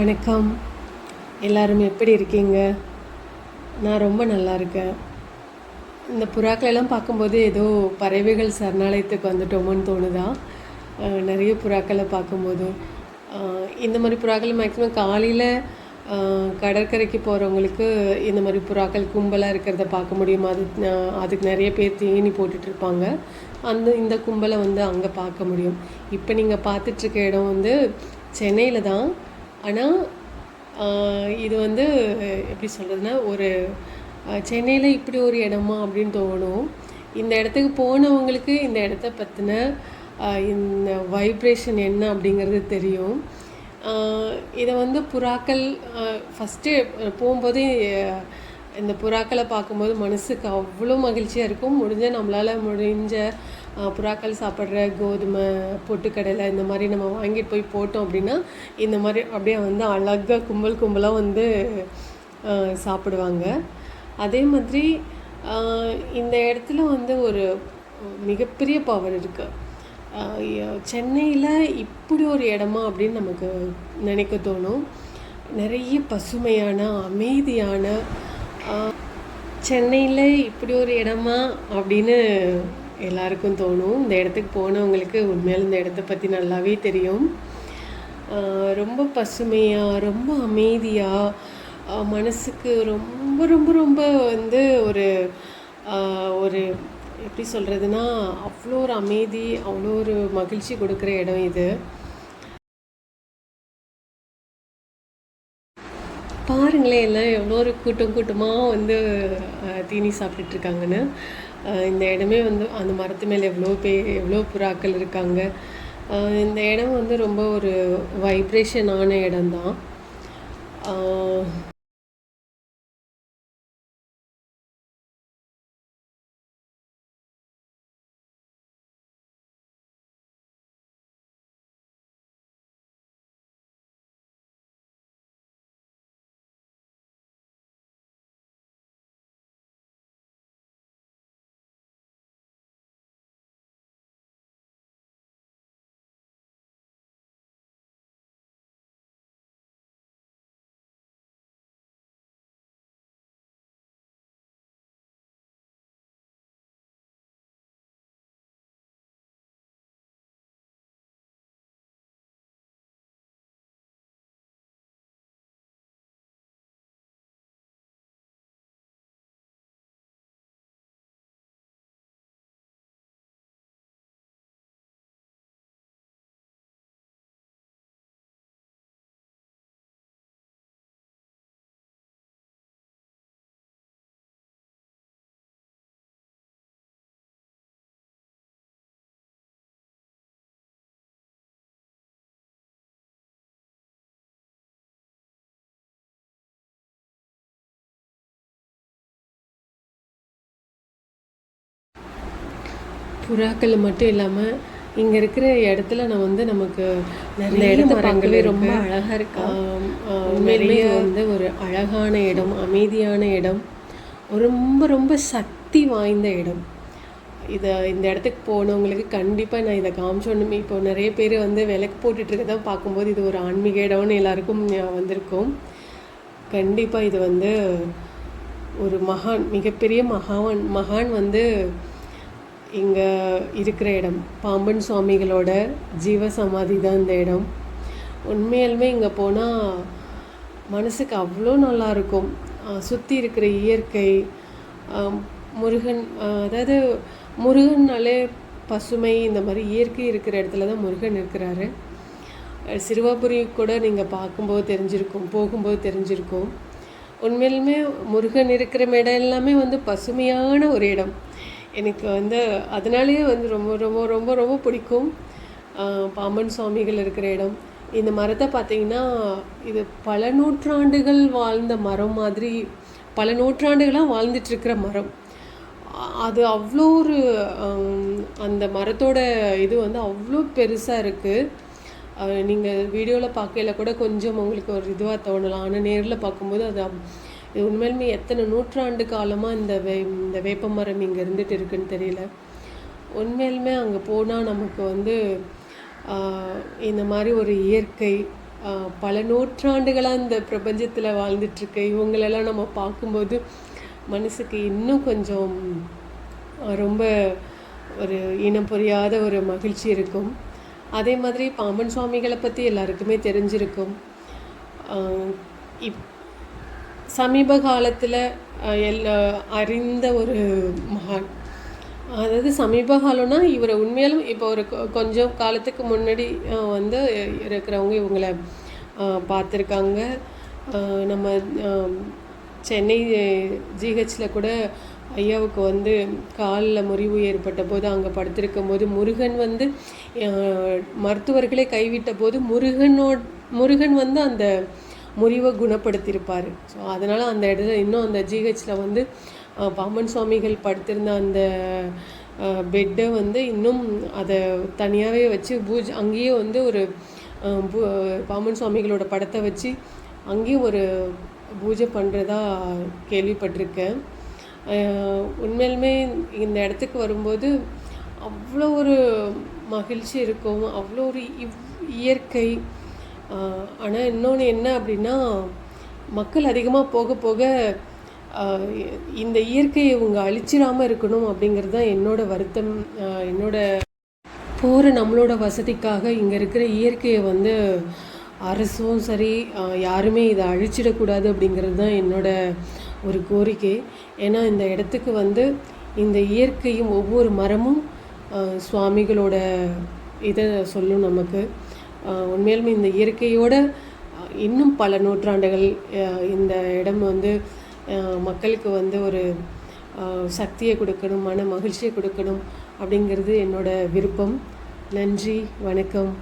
வணக்கம். எல்லாரும் எப்படி இருக்கீங்க? நான் ரொம்ப நல்லா இருக்கேன். இந்த புறாக்களெல்லாம் பார்க்கும்போது ஏதோ பறவைகள் சரணாலயத்துக்கு வந்துட்டோமோன்னு தோணுதா? நிறைய புறாக்களை பார்க்கும்போது. இந்த மாதிரி புறாக்கள் மேக்ஸிமம் காலையில் கடற்கரைக்கு போகிறவங்களுக்கு இந்த மாதிரி புறாக்கள் கும்பலாக இருக்கிறத பார்க்க முடியும்? அது அதுக்கு நிறைய பேர் தேனி போட்டுட்ருப்பாங்க அந்த இந்த கும்பலை வந்து அங்கே பார்க்க முடியும். இப்போ நீங்கள் பார்த்துட்ருக்க இடம் வந்து சென்னையில் தான். ஆனால் இது வந்து எப்படி சொல்கிறதுனா ஒரு சென்னையில் இப்படி ஒரு இடமா அப்படின்னு தோணும். இந்த இடத்துக்கு போனவங்களுக்கு இந்த இடத்த பற்றின இந்த வைப்ரேஷன் என்ன அப்படிங்கிறது தெரியும். இதை வந்து புறாக்கள் ஃபஸ்ட்டு போகும்போதே இந்த புறாக்களை பார்க்கும்போது மனசுக்கு அவ்வளோ மகிழ்ச்சியாக இருக்கும். முடிஞ்ச நம்மளால் முடிஞ்ச புறாக்கள் சாப்பிட்ற கோதுமை பொட்டுக்கடலை இந்த மாதிரி நம்ம வாங்கிட்டு போய் போட்டோம் அப்படின்னா இந்த மாதிரி அப்படியே வந்து அழகாக கும்பல் கும்பலாக வந்து சாப்பிடுவாங்க. அதே மாதிரி இந்த இடத்துல வந்து ஒரு மிகப்பெரிய பவர் இருக்குது சென்னையில் இப்படி ஒரு இடமா அப்படின்னு நமக்கு நினைக்க தோணும். நிறைய பசுமையான அமைதியான சென்னையில் இப்படி ஒரு இடமா அப்படின்னு எல்லாருக்கும் தோணும். இந்த இடத்துக்கு போனவங்களுக்கு உண்மையாலும் இந்த இடத்த பற்றி நல்லாவே தெரியும். ரொம்ப பசுமையாக ரொம்ப அமைதியாக மனசுக்கு ரொம்ப ரொம்ப ரொம்ப வந்து ஒரு ஒரு எப்படி சொல்கிறதுனா அவ்வளோ ஒரு அமைதி அவ்வளோ ஒரு மகிழ்ச்சி கொடுக்குற இடம் இது. பாருங்களேன் எல்லாம் எவ்வளோ ஒரு கூட்டம் கூட்டமாக வந்து தீனி சாப்பிட்டுட்ருக்காங்கன்னு. இந்த இடமே வந்து அந்த மரத்து மேலே எவ்வளோ பே எவ்வளோ புறாக்கள் இருக்காங்க. இந்த இடம் வந்து ரொம்ப ஒரு வைப்ரேஷனான இடம்தான். புறாக்கள் மட்டும் இல்லாமல் இங்கே இருக்கிற இடத்துல நான் வந்து நமக்கு நிறைய இடத்த மரங்கள் பார்க்கவே ரொம்ப இருக்கு. அழகா இருக்கு. இது வந்து ஒரு அழகான இடம் அமைதியான இடம் ரொம்ப ரொம்ப சக்தி வாய்ந்த இடம் இதை இந்த இடத்துக்கு போனவங்களுக்கு கண்டிப்பாக நான் இதை காமிச்சோன்னுமே இப்போ நிறைய பேர் வந்து விளக்கு போட்டுட்டு இருக்கதை பார்க்கும்போது இது ஒரு ஆன்மீக இடம்னு எல்லாருக்கும் வந்திருக்கும் கண்டிப்பாக இது வந்து ஒரு மகான் மிகப்பெரிய மகான் மகான் வந்து இங்கே இருக்கிற இடம். பாம்பன் சுவாமிகளோட ஜீவ சமாதி தான் இந்த இடம். உண்மையாலுமே இங்கே போனால் மனசுக்கு அவ்வளோ நல்லா இருக்கும். சுற்றி இருக்கிற இயற்கை முருகன் அதாவது முருகன்னாலே பசுமை இந்த மாதிரி இயற்கை இருக்கிற இடத்துல தான் முருகன் இருக்கிறாரு. சிறுவாபுரி கூட நீங்கள் பார்க்கும்போது தெரிஞ்சிருக்கும் போகும்போது தெரிஞ்சிருக்கும். உண்மையிலுமே முருகன் இருக்கிற இடம் எல்லாமே வந்து பசுமையான ஒரு இடம். எனக்கு வந்து அதனாலேயே வந்து ரொம்ப ரொம்ப ரொம்ப ரொம்ப பிடிக்கும். பாம்பன் சுவாமிகள் இருக்கிற இடம். இந்த மரத்தை பார்த்தீங்கன்னா இது பல நூற்றாண்டுகள் வாழ்ந்த மரம் மாதிரி பல நூற்றாண்டுகளாக வாழ்ந்துட்டுருக்கிற மரம். அது அவ்வளோ ஒரு அந்த மரத்தோட இது வந்து அவ்வளோ பெருசாக இருக்குது நீங்கள் வீடியோவில் பார்க்கையில கூட கொஞ்சம் உங்களுக்கு ஒரு இதுவாக தோணலாம். ஆனால் நேரில் பார்க்கும்போது அது உண்மையிலுமே எத்தனை நூற்றாண்டு காலமாக இந்த வே இந்த வேப்ப மரம் இங்கே இருந்துட்டு இருக்குன்னு தெரியல. உண்மையிலுமே அங்கே போனால் நமக்கு வந்து இந்த மாதிரி ஒரு இயற்கை பல நூற்றாண்டுகளாக இந்த பிரபஞ்சத்தில் வாழ்ந்துட்டுருக்கு. இவங்களெல்லாம் நம்ம பார்க்கும்போது மனசுக்கு இன்னும் கொஞ்சம் ரொம்ப ஒரு இனம் புரியாத ஒரு மகிழ்ச்சி இருக்கும். அதே மாதிரி பாம்பன் சுவாமிகளை பற்றி எல்லாருக்குமே தெரிஞ்சிருக்கும். இப் சமீப காலத்தில் எல்லா அறிந்த ஒரு மகான். அதாவது சமீப காலம்னா இவரை உண்மையாலும் இப்போ ஒரு கொஞ்சம் காலத்துக்கு முன்னாடி வந்து இருக்கிறவங்க இவங்கள பார்த்துருக்காங்க. நம்ம சென்னை ஜிஹெச்சில் கூட ஐயாவுக்கு வந்து காலில் முறிவு ஏற்பட்ட போது அங்கே படுத்திருக்கும் போது முருகன் வந்து மருத்துவர்களை மருத்துவர்களே கைவிட்ட போது முருகனோ முருகன் வந்து அந்த முறிவை குணப்படுத்தியிருப்பார். ஸோ அதனால் அந்த இடத்துல இன்னும் அந்த ஜிஹெச்சில் வந்து பாமன் பாம்பன் சுவாமிகள் படுத்திருந்த அந்த பெட்டை வந்து இன்னும் அதை தனியாகவே வச்சு பூஜ் அங்கேயே வந்து ஒரு பூ- பாம்பன் சுவாமிகளோட படத்தை வச்சு அங்கேயும் ஒரு பூஜை பண்ணுறதா கேள்விப்பட்டிருக்கேன். உண்மையிலுமே இந்த இடத்துக்கு வரும்போது அவ்வளோ ஒரு மகிழ்ச்சி இருக்கும். அவ்வளோ ஒரு இவ் இயற்கை ஆனால் இன்னொன்று என்ன அப்படின்னா மக்கள் அதிகமாக போக போக இந்த இயற்கையை இவங்க அழிச்சிடாமல் இருக்கணும் அப்படிங்கிறது தான் என்னோட வருத்தம். என்னோட போகிற நம்மளோட வசதிக்காக இங்கே இருக்கிற இயற்கையை வந்து அரசும் சரி யாருமே இதை அழிச்சிடக்கூடாது அப்படிங்கிறது தான் என்னோட ஒரு கோரிக்கை. ஏன்னா இந்த இடத்துக்கு வந்து இந்த இயற்கையும் ஒவ்வொரு மரமும் சுவாமிகளோட இதை சொல்லும் நமக்கு. உண்மையிலுமே இந்த இயற்கையோட இன்னும் பல நூற்றாண்டுகள் இந்த இடம் வந்து மக்களுக்கு வந்து ஒரு சக்தியை கொடுக்கணும் மன மகிழ்ச்சியை கொடுக்கணும் அப்படிங்கிறது என்னோட விருப்பம். நன்றி வணக்கம்.